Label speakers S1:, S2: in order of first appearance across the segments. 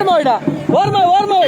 S1: ওর মা ওর মা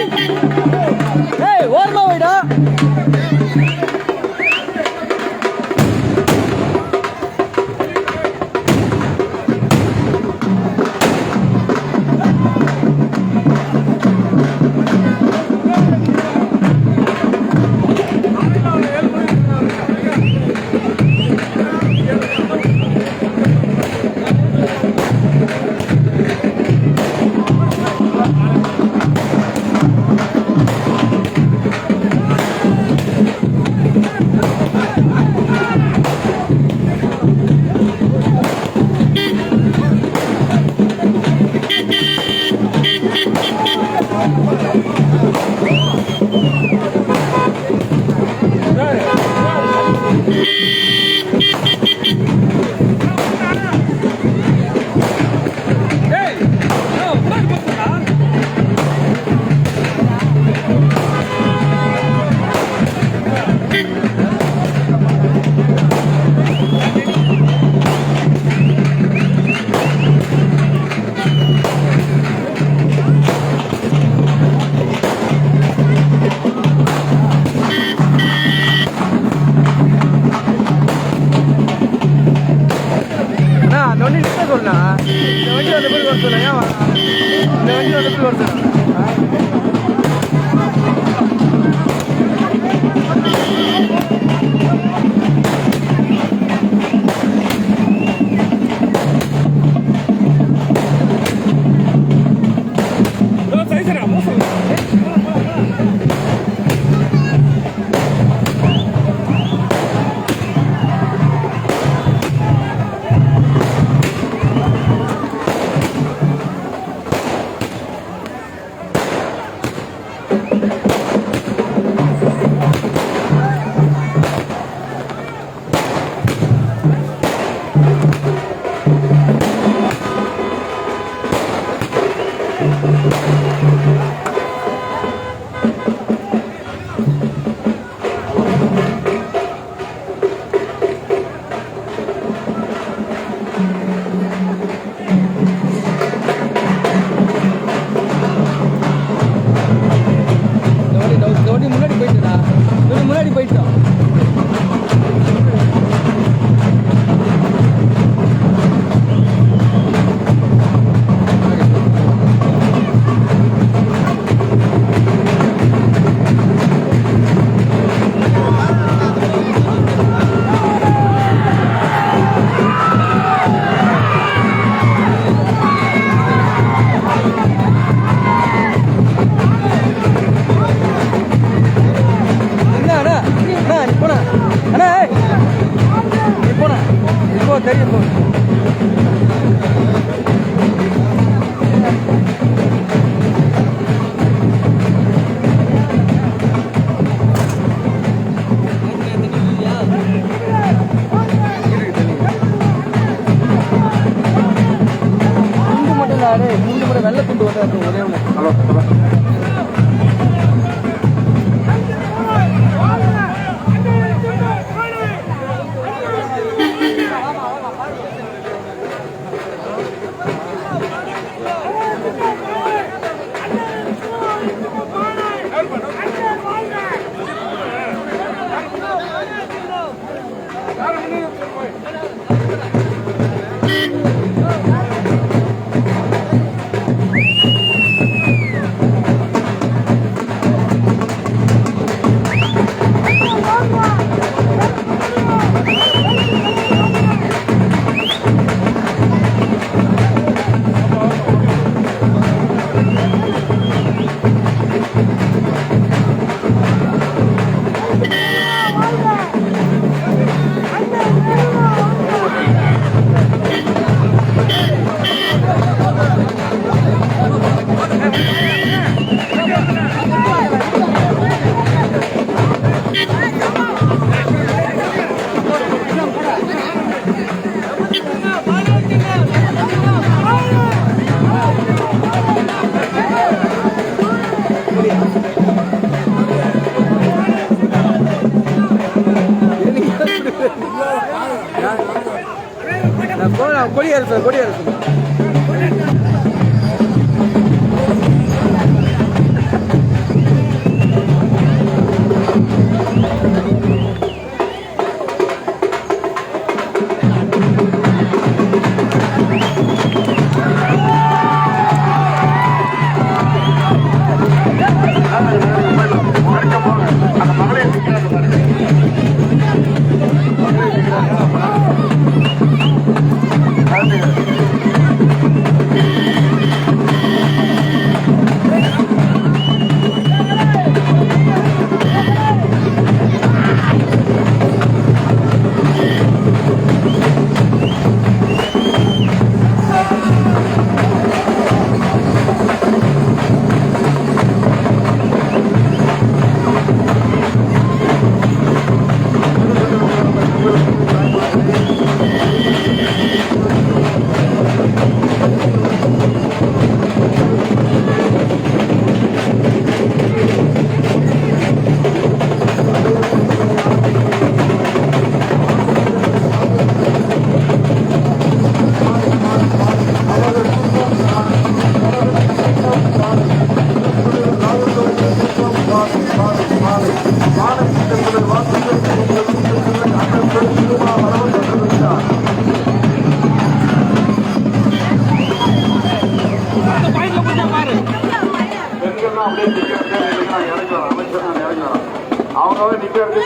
S1: நிற்கிறது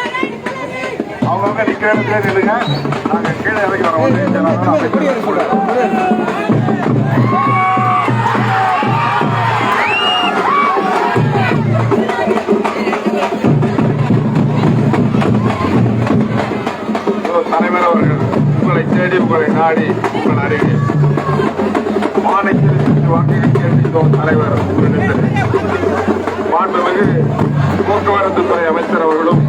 S1: அவங்கவுங்க நிற்கிற இடத்துல நில்லுங்க நாங்கள் கீழே இறங்கி வரோம். தலைவர் அவர்கள் உங்களை தேடி உங்களை நாடி உங்கள் அருகே. மாநிலத்தில் வாக்குகள் கேட்டு தலைவர் ஒரு நின்று மாண்புமிகு போக்குவரத்துத்துறை அமைச்சர் அவர்களும்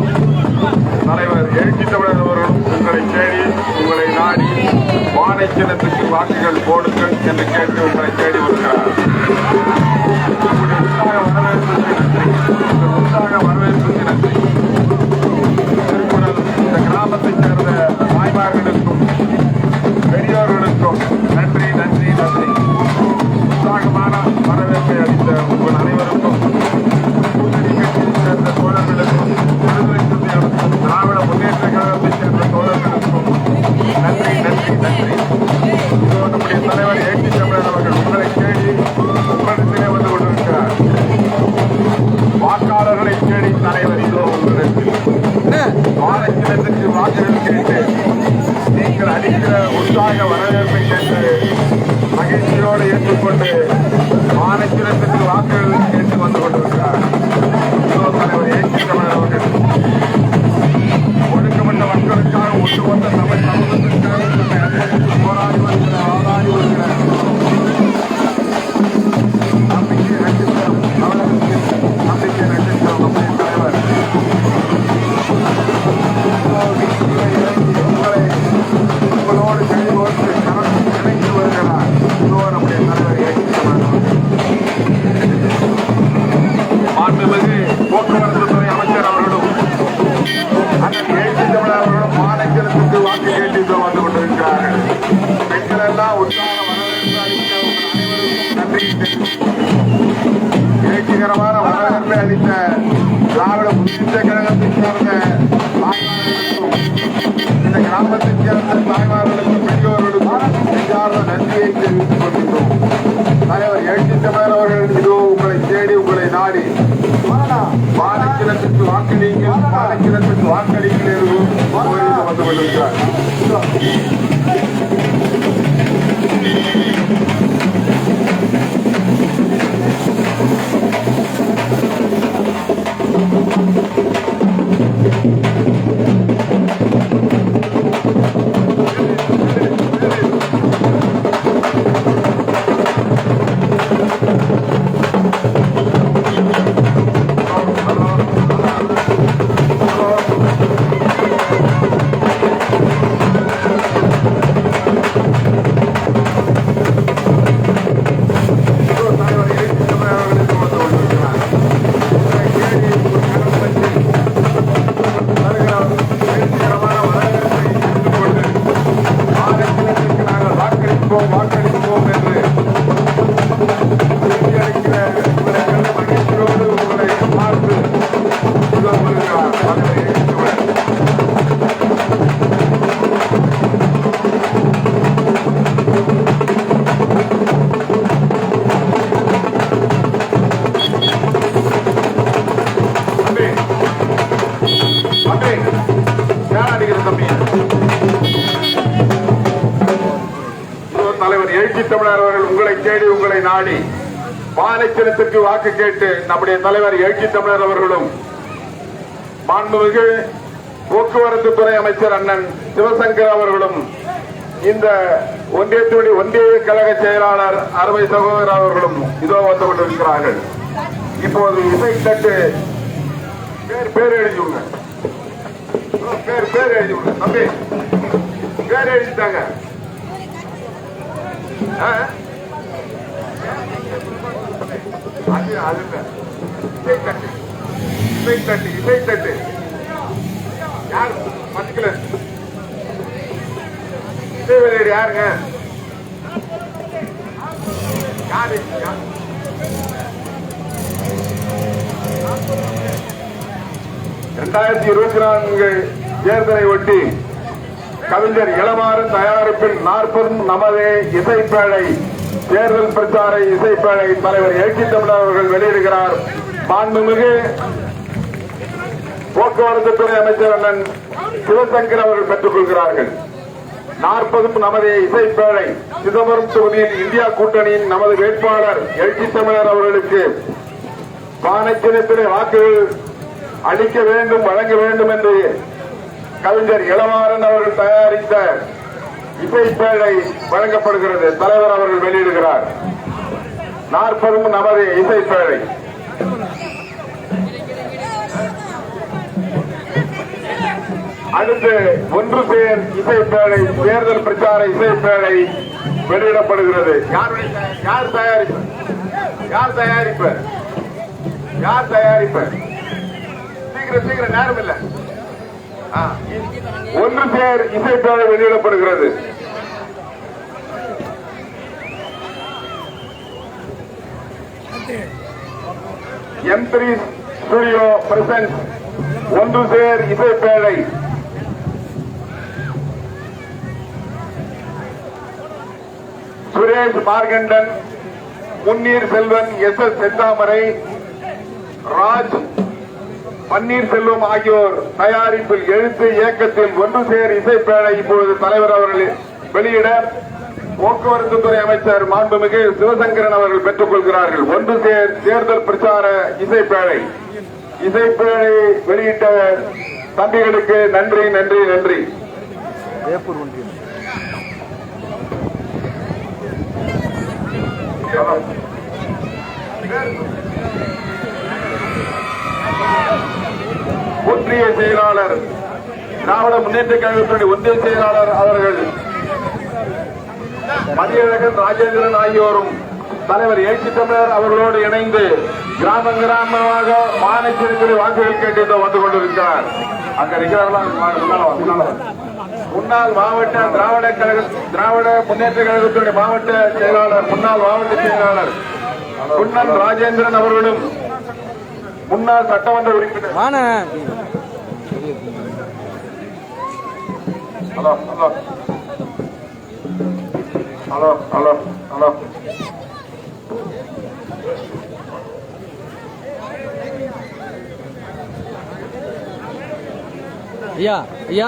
S1: தலைவர் எழுச்சி தமிழர் அவர்களும் உங்களை தேடி உங்களை நாடி வானை சின்னத்துக்கு வாக்குகள் போடுங்கள் என்று கேட்டு உங்களை தேடி வருகிறார் I'll go with the track. சின்னத்திற்கு வாக்கு கேட்டு நம்முடைய தலைவர் எழுச்சி தமிழர் அவர்களும் மாண்புமிகு போக்குவரத்து துறை அமைச்சர் அண்ணன் சிவசங்கர் அவர்களும் இந்த ஒன்றியத்தினுடைய ஒன்றிய கழக செயலாளர் அறுவை சகோதரர் அவர்களும் இதோ வந்து கொண்டிருக்கிறார்கள். இப்போது இசை தட்டு பேர் பேர் எழுதிவிடுங்க. பேர் பேர் எழுதிவிடுங்க. தம்பி பேர் எழுதிட்டாங்க அது அழுங்க இசை தட்டு. இசை தட்டு யார்? மதிக்கல இசை விளையாடு யாருங்க? யாரு? இரண்டாயிரத்தி இருபத்தி நான்கு தேர்தலை ஒட்டி கவிஞர் இளமாறு தயாரிப்பில் நாற்பதும் நமதே இசைப்பேழை. தேர்தல் பிரச்சார இசைப்பேழை தலைவர் எழுச்சி தமிழர் அவர்கள் வெளியிடுகிறார். மாண்புமிகு போக்குவரத்து துறை அமைச்சர் அண்ணன் சிவசங்கர் அவர்கள் பெற்றுக் கொள்கிறார்கள். நாற்பதும் நமது இசைப்பேழை சிதம்பரம் தொகுதியில் இந்தியா கூட்டணியின் நமது வேட்பாளர் எழுச்சி தமிழர் அவர்களுக்கு பானைச்சினத்திலே வாக்குகள் அளிக்க வேண்டும் வழங்க வேண்டும் என்று கவிஞர் இளமாறன் அவர்கள் தயாரித்த இசைப்பேழை வழங்கப்படுகிறது. தலைவர் அவர்கள் வெளியிடுகிறார். நாற்பதும் நமது இசைப்பேழை அடுத்து ஒன்று சேர் இசைப்பேழை தேர்தல் பிரச்சார இசைப்பேழை வெளியிடப்படுகிறது. யார் தயாரிப்பு? யார் தயாரிப்பு? யார் தயாரிப்பு? சீக்கிரம் சீக்கிரம் நேரம் இல்ல. ஒன்று சேர் இசைப்பேழை வெளியிடப்படுகிறது. எம் த்ரீ ஸ்டுடியோ பிரசன்ட் ஒன்று சேர் இசைப்பேழை சுரேஷ் மார்கண்டன் முன்னீர் செல்வன் எஸ் எஸ் செந்தாமரை ராஜ் பன்னீர்செல்வம் ஆகியோர் தயாரிப்பில் எழுத்து இயக்கத்தில் ஒன்று சேர் இசைப்பேழை இப்பொழுது தலைவர் அவர்கள் வெளியிட போக்குவரத்து துறை அமைச்சர் மாண்புமிகு சிவசங்கரன் அவர்கள் பெற்றுக் கொள்கிறார்கள். ஒன்று சேர் தேர்தல் பிரச்சார இசைப்பேழை இசைப்பேழை வெளியிட்ட தம்பிகளுக்கு நன்றி நன்றி நன்றி.
S2: வேப்பூர் ஒன்றியம்.
S1: ஒன்றிய செயலாளர் திராவிட முன்னேற்ற கழகத்துடைய ஒன்றிய செயலாளர் அவர்கள் மதியழகன் ராஜேந்திரன் ஆகியோரும் தலைவர் ஏசி தமிழர் அவர்களோடு இணைந்து கிராம கிராமமாக மாநிலத்திற்கு வாக்குகள் கேட்டு வந்து கொண்டிருக்கிறார். அங்க இருக்கிறார்களா முன்னாள் மாவட்ட திராவிட கழக திராவிட முன்னேற்ற கழகத்துடைய மாவட்ட செயலாளர் முன்னாள் மாவட்ட செயலாளர் குன்னன் ராஜேந்திரன் அவர்களும் முன்னாள் சட்டமன்ற உறுப்பினர். Hello hello. Hello hello hello.
S2: ஐயா ஐயா.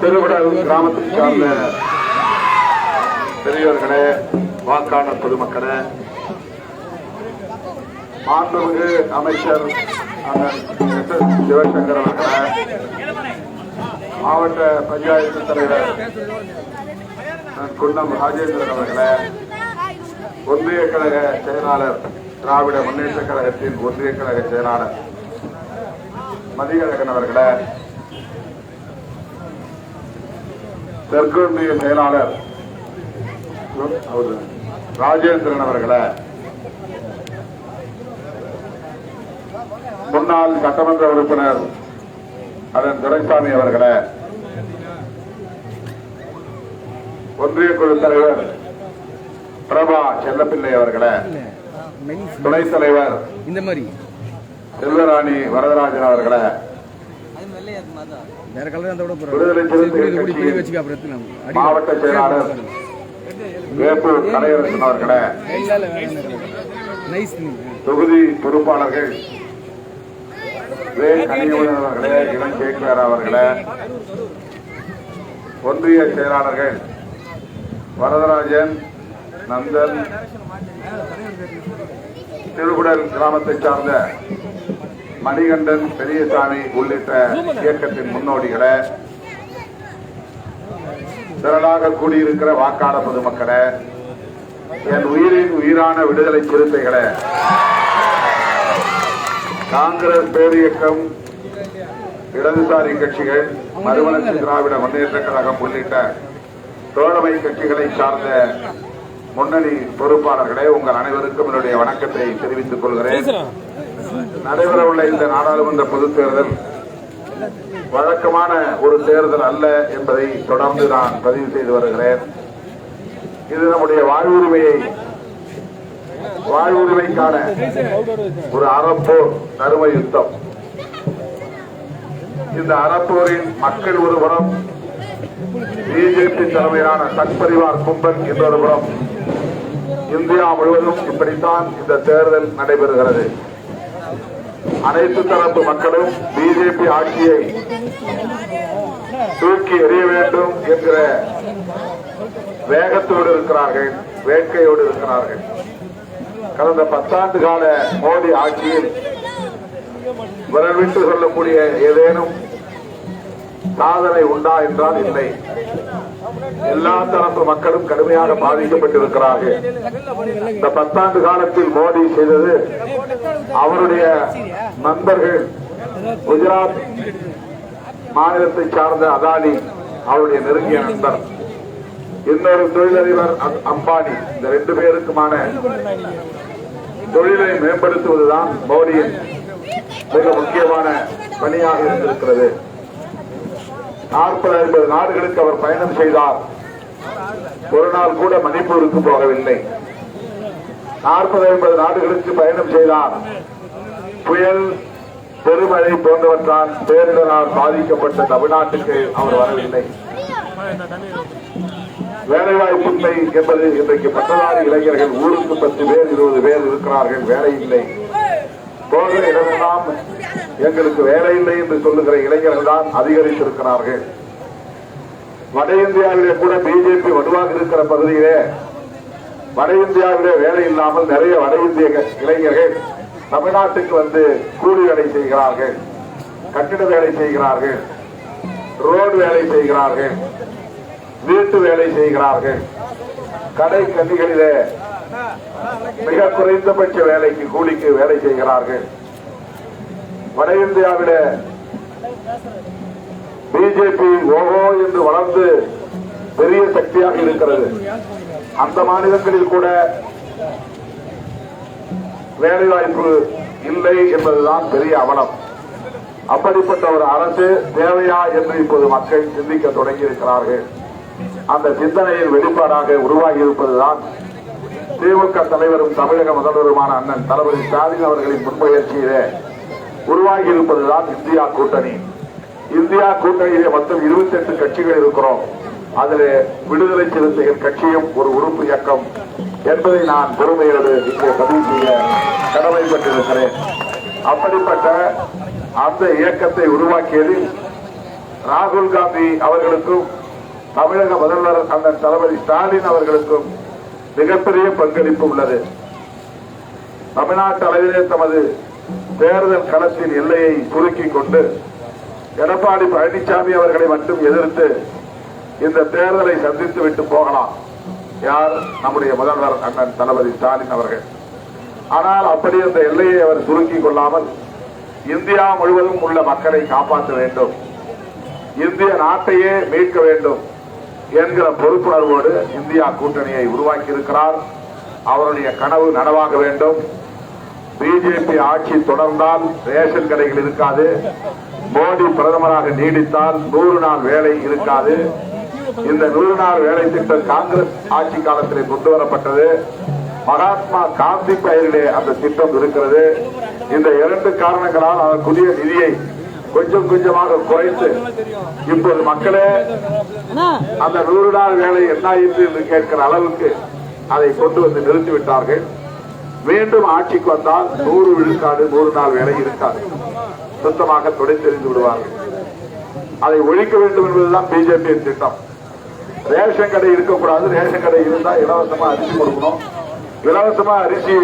S1: திருவிடல் கிராமத்தை சார்ந்த பெரியவர்களே வாக்காளர் பொதுமக்களே மாண்புமிகு அமைச்சர் எஸ். எஸ். சிவசங்கர் அவர்கள மாவட்ட பஞ்சாயத்து தலைவர் குன்னம் ராஜேந்திரன் அவர்களை ஒன்றிய கழக செயலாளர் திராவிட முன்னேற்ற கழகத்தின் ஒன்றிய கழக செயலாளர் மதியழகன் தெற்கு ஒன்றிய செயலாளர் ராஜேந்திரன் அவர்களை முன்னாள் சட்டமன்ற உறுப்பினர் அதன் துரைசாமி அவர்களே ஒன்றிய குழு தலைவர் பிரபா செல்லப்பிள்ளை அவர்களே துணைத் தலைவர்
S2: இந்த மாதிரி.
S1: செல்வராணி வரதராஜன் அவர்களே மாவட்ட செயலாளர் வேப்பூர் கலையரசன் அவர்களே தொகுதி பொறுப்பாளர்கள் வே கனியமுடன் அவர்களே இளம் கேட்கிறார் அவர்களே ஒன்றிய செயலாளர்கள் வரதராஜன் நந்தன் திருகுடல் கிராமத்தைச் சார்ந்த மணிகண்டன் பெரியசாமி உள்ளிட்ட இயக்கத்தின் முன்னோடிகளை திரளாக கூடியிருக்கிற வாக்காளர் பொதுமக்களை என் உயிரின் உயிரான விடுதலை சிறுத்தைகளை காங்கிரஸ் பேரியக்கம் இடதுசாரி கட்சிகள் மறுமலர்ச்சி திராவிட முன்னேற்ற கழகம் உள்ளிட்ட தோழமை கட்சிகளை சார்ந்த முன்னணி பொறுப்பாளர்களே உங்கள் அனைவருக்கும் என்னுடைய வணக்கத்தை தெரிவித்துக் கொள்கிறேன். நடைபெறவுள்ள இந்த நாடாளுமன்ற பொதுத் தேர்தல் வழக்கமான ஒரு தேர்தல் அல்ல என்பதை தொடர்ந்து நான் பதிவு செய்து வருகிறேன். இது நம்முடைய வாழ்வுரிமையை வாழ்வுரிமைக்கான ஒரு அறப்போர் தரும யுத்தம். இந்த அறப்போரின் மக்கள் ஒருபுறம் பிஜேபி தலைமையிலான சத்பரிவார் கும்பன் இன்னொரு புறம்
S3: இந்தியா முழுவதும் இப்படித்தான் இந்த தேர்தல் நடைபெறுகிறது. அனைத்து தரப்பு மக்களும் பிஜேபி ஆட்சியை தூக்கி எறிய வேண்டும் என்கிற வேகத்தோடு இருக்கிறார்கள் வேட்கையோடு இருக்கிறார்கள். கடந்த பத்தாண்டு கால மோடி ஆட்சியில் விரல் விட்டு சொல்லக்கூடிய ஏதேனும் சாதனை உண்டா என்றால் இல்லை. எல்லா தரப்பு மக்களும் கடுமையாக பாதிக்கப்பட்டிருக்கிறார்கள். இந்த பத்தாண்டு காலத்தில் மோடி செய்தது அவருடைய நண்பர்கள் குஜராத் மாநிலத்தை சார்ந்த அதானி அவருடைய நெருங்கிய நண்பர். இன்னொரு தொழிலதிபர் அம்பானி. இந்த ரெண்டு பேருக்குமான தொழிலை மேம்படுத்துவதுதான் மோடியின் மிக முக்கியமான பணியாக இருந்திருக்கிறது. நாற்பது ஐம்பது நாடுகளுக்கு அவர் பயணம் செய்தார். ஒரு நாள் கூட மணிப்பூருக்கு போகவில்லை. நாற்பது ஐம்பது நாடுகளுக்கு பயணம் செய்தார். புயல் பெருமழை போன்றவற்றால் பேரிடரால் பாதிக்கப்பட்ட தமிழ்நாட்டுக்கு அவர் வரவில்லை. வேலைவாய்ப்பில்லை என்பது இன்றைக்கு பட்டதாரி இளைஞர்கள் ஊருக்கு பத்து பேர் இருபது பேர் இருக்கிறார்கள் வேலை இல்லை. போகிற இடமெல்லாம் எங்களுக்கு வேலை இல்லை என்று சொல்லுகிற இளைஞர்கள் தான் அதிகரித்திருக்கிறார்கள். வட இந்தியாவிலே கூட பிஜேபி வலுவாக இருக்கிற பகுதியிலே வட இந்தியாவிலே வேலை இல்லாமல் நிறைய வட இந்திய இளைஞர்கள் தமிழ்நாட்டுக்கு வந்து கூலி வேலை செய்கிறார்கள் கட்டிட வேலை செய்கிறார்கள் ரோடு வேலை செய்கிறார்கள். வீட்டு வேலை செய்கிறார்கள். கடை கன்னிகளிலே மிக குறைந்தபட்ச வேலைக்கு கூலிக்கு வேலை செய்கிறார்கள். வட இந்தியாவில பிஜேபி ஓஹோ என்று வளர்ந்து பெரிய சக்தியாக இருக்கிறது. அந்த மாநிலங்களில் கூட வேலைவாய்ப்பு இல்லை என்பதுதான் பெரிய அவலம். அப்படிப்பட்ட ஒரு அரசு தேவையா என்று இப்போது மக்கள் சிந்திக்க தொடங்கி இருக்கிறார்கள் அந்த சிந்தனையின் வெளிப்பாடாக உருவாகி இருப்பதுதான் திமுக தலைவரும் தமிழக முதல்வருமான அண்ணன் தளபதி ஸ்டாலின் அவர்களின் முன்முயற்சியிலே உருவாகி இருப்பதுதான் இந்தியா கூட்டணி. இந்தியா கூட்டணியிலே மொத்தம் 28 கட்சிகள் இருக்கிறோம். அதில் விடுதலை சிறுத்தைகள் கட்சியும் ஒரு உறுப்பு இயக்கம் என்பதை நான் பெருமையோடு இங்கே பதிவு செய்ய கடமைப்பட்டிருக்கிறேன். அப்படிப்பட்ட அந்த இயக்கத்தை உருவாக்கியதில் ராகுல் காந்தி அவர்களுக்கும் தமிழக முதல்வர் அண்ணன் தளபதி ஸ்டாலின் அவர்களுக்கும் மிகப்பெரிய பங்களிப்பு உள்ளது. தமிழ்நாட்டு அளவிலே தமது தேர்தல் களத்தின் எல்லையை சுருக்கிக் கொண்டு எடப்பாடி பழனிசாமி அவர்களை மட்டும் எதிர்த்து இந்த தேர்தலை சந்தித்து விட்டு போகலாம். யார்? நம்முடைய முதல்வர் அண்ணன் தளபதி ஸ்டாலின் அவர்கள். ஆனால் அப்படி அந்த எல்லையை அவர் சுருக்கிக் கொள்ளாமல் இந்தியா முழுவதும் உள்ள மக்களை காப்பாற்ற வேண்டும். இந்திய நாட்டையே மீட்க வேண்டும். என்கிற பொறுப்புணர்வோடு இந்தியா கூட்டணியை உருவாக்கி இருக்கிறார் அவருடைய கனவு நனவாக வேண்டும். பிஜேபி ஆட்சி தொடர்ந்தால் ரேஷன் கடைகள் இருக்காது. மோடி பிரதமராக நீடித்தால் நூறு நாள் வேலை இருக்காது. இந்த நூறு நாள் வேலை திட்டம் காங்கிரஸ் ஆட்சி காலத்திலே கொண்டு வரப்பட்டது மகாத்மா காந்தி பெயரிலே அந்த திட்டம் இருக்கிறது. இந்த இரண்டு காரணங்களால் அதற்குரிய நிதியை கொஞ்சம் கொஞ்சமாக குறைத்து இப்போது மக்களே அந்த நூறு நாள் வேலை என்ன என்று கேட்கிற அளவுக்கு அதை கொண்டு வந்து நிறுத்திவிட்டார்கள். மீண்டும் ஆட்சிக்கு வந்தால் நூறு விழுக்காடு நூறு நாள் வேலை இருக்காது. சுத்தமாக துடைத்தெறிந்து விடுவார்கள். அதை ஒழிக்க வேண்டும் என்பதுதான் பிஜேபியின் திட்டம். ரேஷன் கடை இருக்கக்கூடாது. ரேஷன் கடை இருந்தா இலவசமா அரிசி கொடுக்கணும். இலவசமா அரிசி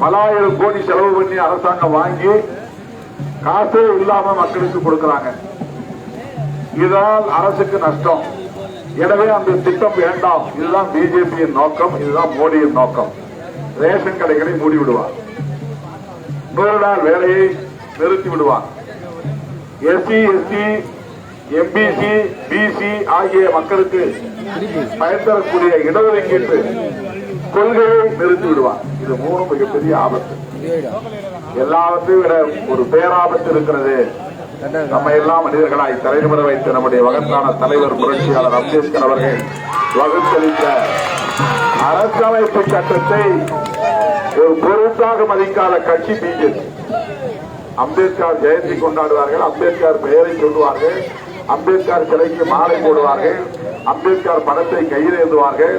S3: பலாயிரம் கோடி செலவு பண்ணி அரசாங்கம் வாங்கி காசே இல்லாம மக்களுக்கு கொடுக்கறாங்க. இதனால் அரசுக்கு நஷ்டம். எனவே அந்த திட்டம் வேண்டாம். இதுதான் பிஜேபியின் நோக்கம். இதுதான் மோடியின் நோக்கம். ரேஷன் கடைகளை மூடி விடுவார். நூறு நாள் வேலையை நிறுத்தி விடுவார். எஸ்சி எஸ்டி எம்பிசி பிசி ஆகிய மக்களுக்கு பயன் தரக்கூடிய இடஒதுக்கீட்டு கொள்கையை நிறுத்தி விடுவார். இது மூணு மிகப்பெரிய ஆபத்து. எல்லாவற்றையும் விட ஒரு பேராபத்து இருக்கிறது. நம்ம எல்லாம் மனிதர்களாய் தலைநிமிட வைத்த நம்முடைய மகத்தான தலைவர் புரட்சியாளர் அம்பேத்கர் அவர்கள் வகுத்தளித்த அரசமைப்பு சட்டத்தை ஒரு பொருட்டாக மதிக்காத கட்சி பிஜேபி. அம்பேத்கர் ஜெயந்தி கொண்டாடுவார்கள் அம்பேத்கர் பெயரை சொல்லுவார்கள் அம்பேத்கர் சிலைக்கு மாலை போடுவார்கள் அம்பேத்கர் படத்தை கையில் ஏந்துவார்கள்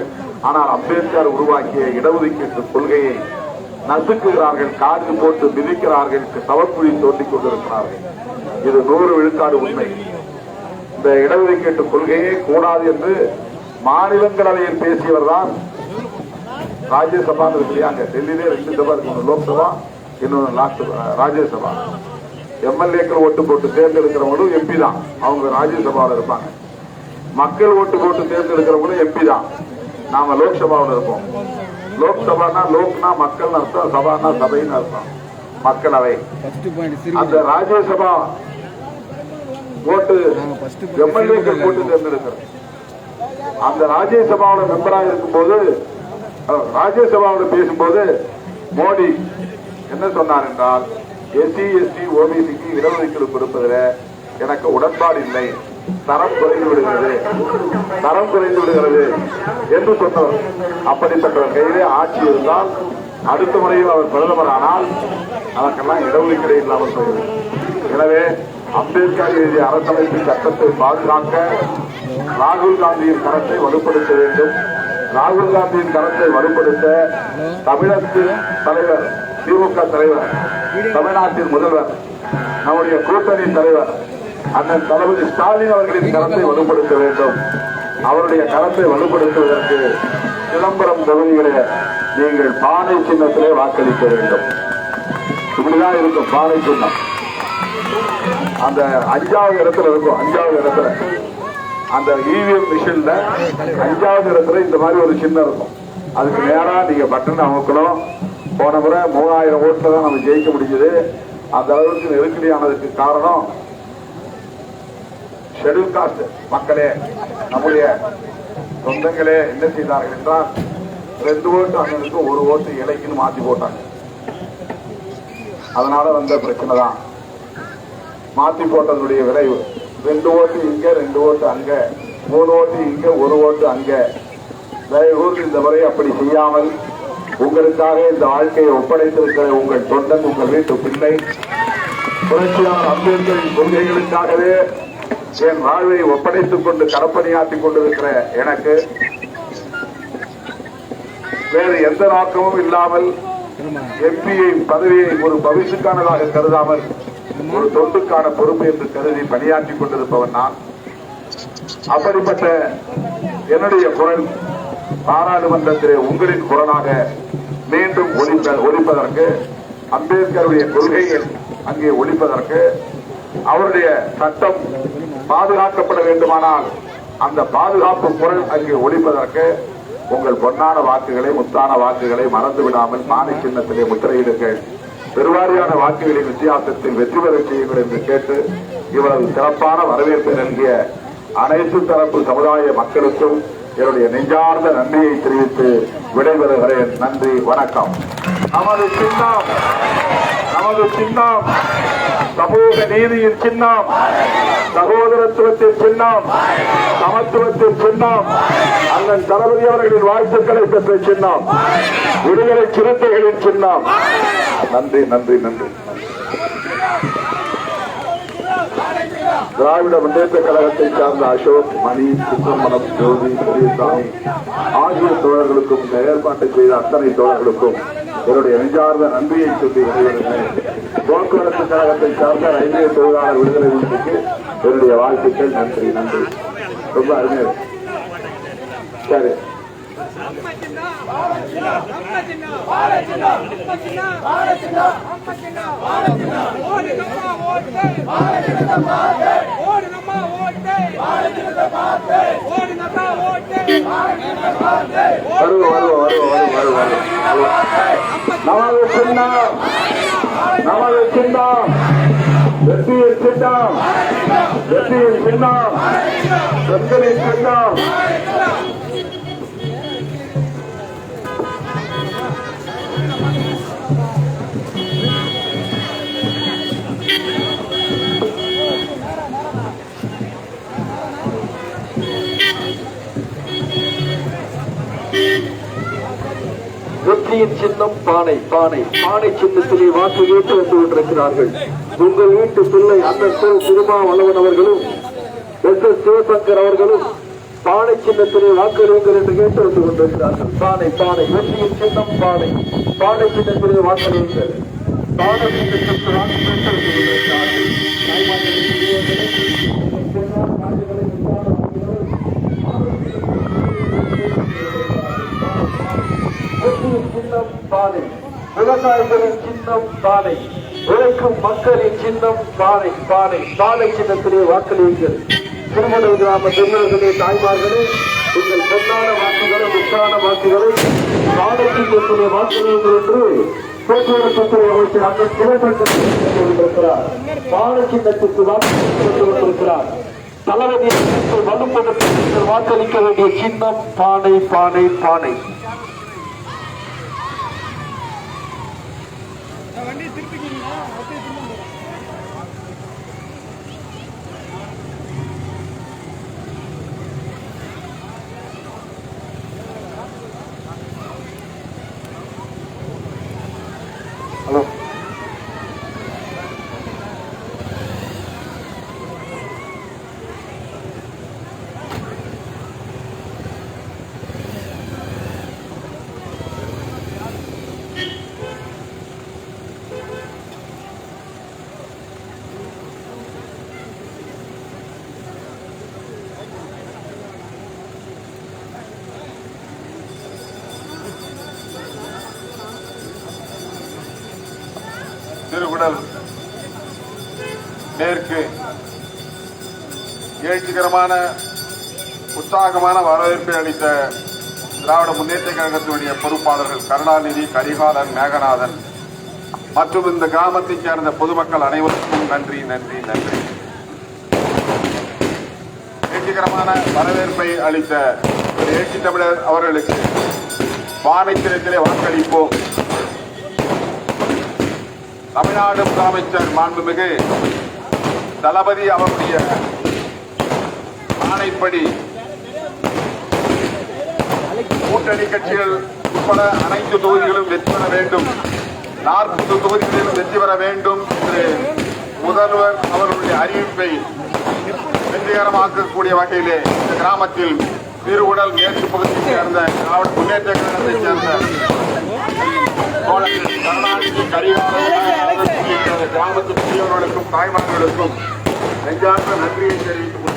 S3: ஆனால் அம்பேத்கர் உருவாக்கிய இடஒதுக்கீட்டு கொள்கையை நசுக்குகிறார்கள் காடு போட்டு மிதிக்கிறார்கள் தவக்குழி தோண்டிக் கொண்டிருக்கிறார்கள். இது நூறு விழுக்காடு உண்மை. இந்த இடஒதுக்கீட்டு கொள்கையே கூடாது என்று மாநிலங்களவையில் பேசியவர் தான் ராஜ்யசபா இருக்கு இல்லையா அங்க டெல்லியிலே ரெண்டு சபா இருக்கு லோக்சபா இன்னொன்று லாஸ்ட் ராஜ்யசபா. எம்எல்ஏக்கள் ஓட்டு போட்டு தேர்ந்தெடுக்கிறவங்களும் எம்பி தான். அவங்க ராஜ்யசபாவில் இருப்பாங்க. மக்கள் ஓட்டு போட்டு தேர்ந்தெடுக்கிறவங்களும் எம்பி தான். நாம லோக்சபாவில் இருப்போம். லோக்சபானா லோக்னா மக்கள் அர்த்தம் சபானா சபைன்னு அர்த்தம் மக்களவை. அந்த ராஜ்யசபா ஓட்டு எம்எல்ஏக்கள் போட்டு தேர்ந்தெடுக்கிறது. அந்த ராஜ்யசபாவோட மெம்பராக இருக்கும்போது ராஜ்யசபாவோட பேசும்போது மோடி என்ன சொன்னார் என்றால் எஸ்சி எஸ்டி ஓபிசிக்கு இடஒதுக்கீடு கொடுப்பதில் எனக்கு உடன்பாடு இல்லை. தரம் குறைந்து விடுகிறது. தரம் குறைந்து விடுகிறது என்று சொன்னவர். அப்படிப்பட்டவர் கையிலே ஆட்சி இருந்தால் அடுத்த முறையில் அவர் பிரதமர் ஆனால் அதற்கெல்லாம் இடஒதுக்கீடு இல்லாமல் போய்விடும் எனவே அம்பேத்கர் எழுதிய அரசமைப்பு சட்டத்தை பாதுகாக்க ராகுல் காந்தியின் கரத்தை வலுப்படுத்த வேண்டும். ராகுல் காந்தியின் கரத்தை வலுப்படுத்த தமிழகத்தின் தலைவர் திமுக தலைவர் தமிழ்நாட்டின் முதல்வர் நம்முடைய கூட்டணி தலைவர் அண்ணன் தளபதி ஸ்டாலின் அவர்களின் கரத்தை வலுப்படுத்த வேண்டும். அவருடைய கரத்தை வலுப்படுத்துவதற்கு சிதம்பரம் தொகுதிகளை நீங்கள் பானை சின்னத்திலே வாக்களிக்க வேண்டும். இப்படிதான் இருக்கும் பானை சின்னம். அந்த அஞ்சாவது இடத்துல இருக்கும் அஞ்சாவது இடத்துல. அந்த இவிஎம் மிஷின்ல அஞ்சாவது இடத்துல இந்த மாதிரி ஒரு சின்னம் இருக்கும். அதுக்கு நேரா நீங்க பட்டன் அமுக்கணும். போன முறை மூணாயிரம் ஓட்டுல தான் நம்ம ஜெயிக்க முடிஞ்சது. அந்த அளவுக்கு நெருக்கடியானதுக்கு காரணம் ஷெடியூல் காஸ்ட் மக்களே நம்முடைய சொந்தங்களே என்ன செய்தார்கள் என்றால் ரெண்டு ஓட்டு அண்ணனுக்கு ஒரு ஓட்டு இலைக்குன்னு மாற்றி போட்டாங்க. அதனால வந்த பிரச்சனை தான். மாற்றி போட்டதுடைய விளைவு ரெண்டு ஓட்டு இங்க ரெண்டு ஓட்டு அங்க மூணு ஓட்டு இங்க ஒரு ஓட்டு அங்க. தயவுகூர்ந்து இந்த முறை அப்படி செய்யாமல் உங்களுக்காக இந்த வாழ்க்கையை ஒப்படைத்திருக்கிற உங்கள் தொண்டன் உங்கள் வீட்டு பிள்ளை புரட்சியாளர் அம்பேத்கரின் கொள்கைகளுக்காகவே என் வாழ்வை ஒப்படைத்துக் கொண்டு கரப்பணியாற்றிக் கொண்டிருக்கிற எனக்கு வேறு எந்த நோக்கமும் இல்லாமல் எம்பியை பதவியை ஒரு பவிசுக்கானதாக கருதாமல் ஒரு தொண்டுக்கான பொறுப்பு என்று கருதி பணியாற்றிக் கொண்டிருப்பவன் நான். அப்படிப்பட்ட என்னுடைய குரல் பாராளுமன்றத்திலே உங்களின் குரலாக மீண்டும் ஒளிப்ப ஒழிப்பதற்கு அம்பேத்கருடைய கொள்கைகள் அங்கே ஒழிப்பதற்கு அவருடைய சட்டம் பாதுகாக்கப்பட வேண்டுமானால் அந்த பாதுகாப்பு குரல் அங்கே ஒழிப்பதற்கு உங்கள் பொன்னான வாக்குகளை முத்தான வாக்குகளை மறந்து விடாமல் மானை சின்னத்திலே முத்திரையிடுங்கள். பெருவாரியான வாக்குகளின் வித்தியாசத்தில் வெற்றி பெறச் செய்யுங்கள் என்று கேட்டு இவ்வளவு சிறப்பான வரவேற்பை நல்கிய அனைத்து தரப்பு சமுதாய மக்களுக்கும் என்னுடைய நெஞ்சார்ந்த நன்றியை தெரிவித்து விடைபெறுகிறேன். நன்றி வணக்கம். நமது சின்னம் நமது சின்னம். சமூக நீதியின் சின்னம். சகோதரத்துவத்தின் சின்னம். சமத்துவத்தின் சின்னம். அண்ணன் தளபதி அவர்களின் வாழ்த்துக்களை பெற்ற சின்னம். விடுதலை சிறுத்தைகளின் சின்னம். நன்றி நன்றி நன்றி. திராவிட முன்னேற்ற கழகத்தை சார்ந்த அசோக் மணி சுப்பிரமணம் ஜோதி பெரியசாமி ஆகிய தோழர்களுக்கும் இந்த செய்த அத்தனை தோழர்களுக்கும் என்னுடைய நெஞ்சார்ந்த நன்றியை சொல்லி விடைபெறுகிறேன் போக்குவரத்து கழகத்தை சார்ந்த ரயில்வே தொழிலாளர் விடுதலை ஒன்றுக்கு என்னுடைய வாழ்த்துக்கள் நன்றி நன்றி. ரொம்ப அருமையா இருக்கு. சரி. வருவோம் வருவோம் வருவோம் வருவோம் வருவோம் நமது சின்னம் நமது சின்னம். வெற்றியின் சின்னம் வெற்றியின் சின்னம். வெற்றியின் சின்னம்.
S4: வெற்றியின் சின்னம் பானை பானை பானை சின்னத்திலே வாக்கு கேட்டு வந்து கொண்டிருக்கிறார்கள். உங்கள் வீட்டு பிள்ளை அண்ணன் திரு திருமாவளவன் அவர்களும் எஸ். எஸ். சிவசங்கர் அவர்களும் பானை சின்னத்திலே வாக்களியுங்கள் என்று கேட்டு வந்து கொண்டிருக்கிறார்கள். பானை பானை வெற்றியின் சின்னம் பானை பானை சின்னத்திலே வாக்களியுங்கள் பானை சின்னத்திற்கு வாக்கு கேட்டு வந்து கொண்டிருக்கிறார்கள் தாய்மார்களே, பெரியவர்களே, உங்கள் பொன்னான நாடுகளை வெற்றியின் சின்னம் பானை விவசாயிகளின் சின்னம் பானை உழைக்கும் மக்களின் சின்னம் பானை பானை பானை சின்னத்திலே வாக்களியுங்கள். திருமண கிராம பெரியவர்களே தாய்மார்களே உங்கள் பொன்னான வாக்குகளை முத்தான வாக்குகளை பானை சின்னத்திலே என்று போக்குவரத்து துறை அமைச்சர் அண்ணன் சிவசங்கர் கொண்டிருக்கிறார் வாக்கு கொண்டிருக்கிறார். தளபதி வலுப்படுத்த வாக்களிக்க வேண்டிய சின்னம் பானை பானை பானை ஹலோ
S1: திருகுடல் மேற்கு எழுச்சிகரமான உற்சாகமான வரவேற்பை அளித்த திராவிட முன்னேற்ற கழகத்தினுடைய பொறுப்பாளர்கள் கருணாநிதி கரிகாலன் மேகநாதன் மற்றும் இந்த கிராமத்தைச் சேர்ந்த பொதுமக்கள் அனைவருக்கும் நன்றி நன்றி நன்றி. வெற்றிகரமான வரவேற்பை அளித்த ஒரு எழுச்சி தமிழர் அவர்களுக்கு வானைத்திரத்திலே வாக்களிப்போம். தமிழ்நாடு முதலமைச்சர் மாண்புமிகு தளபதி அவருடைய ஆணைப்படி கூட்டணி கட்சிகள் உட்பட அனைத்து தொகுதிகளும் வெற்றி பெற வேண்டும். நாற்பது தொகுதிகளிலும் வெற்றி பெற வேண்டும் என்று முதல்வர் அவர்களுடைய அறிவிப்பை வெற்றிகரமாக்கக்கூடிய வகையிலே இந்த கிராமத்தில் திருவுடல் மேற்கு பகுதியைச் சேர்ந்த திராவிட முன்னேற்ற கழகத்தைச் சேர்ந்த தோழர்கள் கருணாநிதி கரிகாலன் கிராமத்து பெரியவர்களுக்கும் தாய்மார்களுக்கும் நெஞ்சார்ந்த நன்றியை தெரிவித்துக்